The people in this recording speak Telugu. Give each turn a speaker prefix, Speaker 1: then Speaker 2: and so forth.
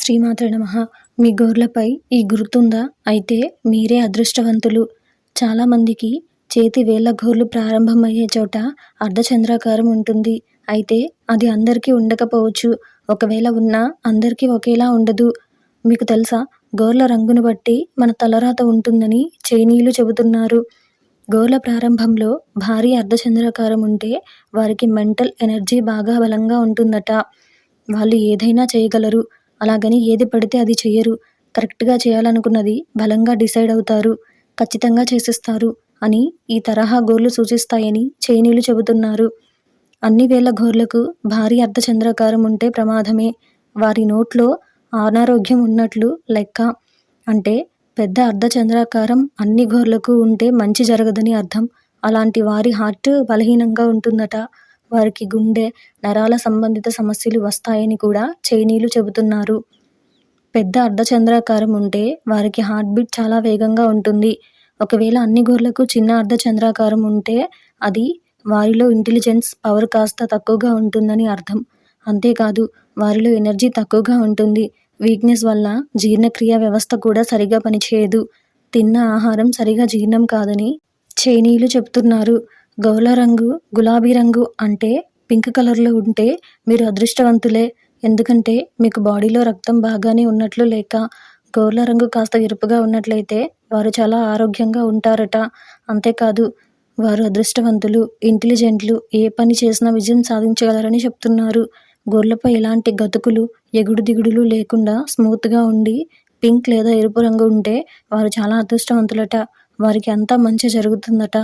Speaker 1: శ్రీమాత నమ. మీ గోర్లపై ఈ గుర్తుందా? అయితే మీరే అదృష్టవంతులు. చాలామందికి చేతి వేళ్ళ గోర్లు ప్రారంభమయ్యే చోట అర్ధచంద్రాకారం ఉంటుంది. అయితే అది అందరికీ ఉండకపోవచ్చు. ఒకవేళ ఉన్నా అందరికీ ఒకేలా ఉండదు. మీకు తెలుసా? గోర్ల రంగును బట్టి మన తలరాత ఉంటుందని చైనీయులు చెబుతున్నారు. గోర్ల ప్రారంభంలో భారీ అర్ధచంద్రాకారం ఉంటే వారికి మెంటల్ ఎనర్జీ బాగా బలంగా ఉంటుందట. వాళ్ళు ఏదైనా చేయగలరు. అలాగని ఏది పడితే అది చెయ్యరు. కరెక్ట్గా చేయాలనుకున్నది బలంగా డిసైడ్ అవుతారు. ఖచ్చితంగా చేసేస్తారు అని ఈ తరహా గోర్లు సూచిస్తాయని చైనీయులు చెబుతున్నారు. అన్ని వేల గోర్లకు భారీ అర్ధచంద్రాకారం ఉంటే ప్రమాదమే. వారి నోట్లో అనారోగ్యం ఉన్నట్లు లెక్క. అంటే పెద్ద అర్ధచంద్రాకారం అన్ని గోర్లకు ఉంటే మంచి జరగదని అర్థం. అలాంటి వారి హార్ట్ బలహీనంగా ఉంటుందట. వారికి గుండె నరాల సంబంధిత సమస్యలు వస్తాయని కూడా చైనీయులు చెబుతున్నారు. పెద్ద అర్ధచంద్రాకారం ఉంటే వారికి హార్ట్ బీట్ చాలా వేగంగా ఉంటుంది. ఒకవేళ అన్ని గొర్రెలకు చిన్న అర్ధచంద్రాకారం ఉంటే అది వారిలో ఇంటెలిజెన్స్ పవర్ కాస్త తక్కువగా ఉంటుందని అర్థం. అంతేకాదు వారిలో ఎనర్జీ తక్కువగా ఉంటుంది. వీక్నెస్ వల్ల జీర్ణక్రియ వ్యవస్థ కూడా సరిగా పనిచేయదు. తిన్న ఆహారం సరిగా జీర్ణం కాదని చైనీయులు చెప్తున్నారు గౌల రంగు గులాబీ రంగు అంటే పింక్ కలర్లో ఉంటే మీరు అదృష్టవంతులే. ఎందుకంటే మీకు బాడీలో రక్తం బాగానే ఉన్నట్లు లేక గౌర్ల రంగు కాస్త ఎరుపుగా ఉన్నట్లయితే వారు చాలా ఆరోగ్యంగా ఉంటారట. అంతేకాదు వారు అదృష్టవంతులు ఇంటెలిజెంట్లు ఏ పని చేసినా విజయం సాధించగలరని చెప్తున్నారు. గోర్లపై ఎలాంటి గతుకులు ఎగుడు దిగుడులు లేకుండా స్మూత్గా ఉండి పింక్ లేదా ఎరుపు రంగు ఉంటే వారు చాలా అదృష్టవంతులట. వారికి అంతా మంచి జరుగుతుందట.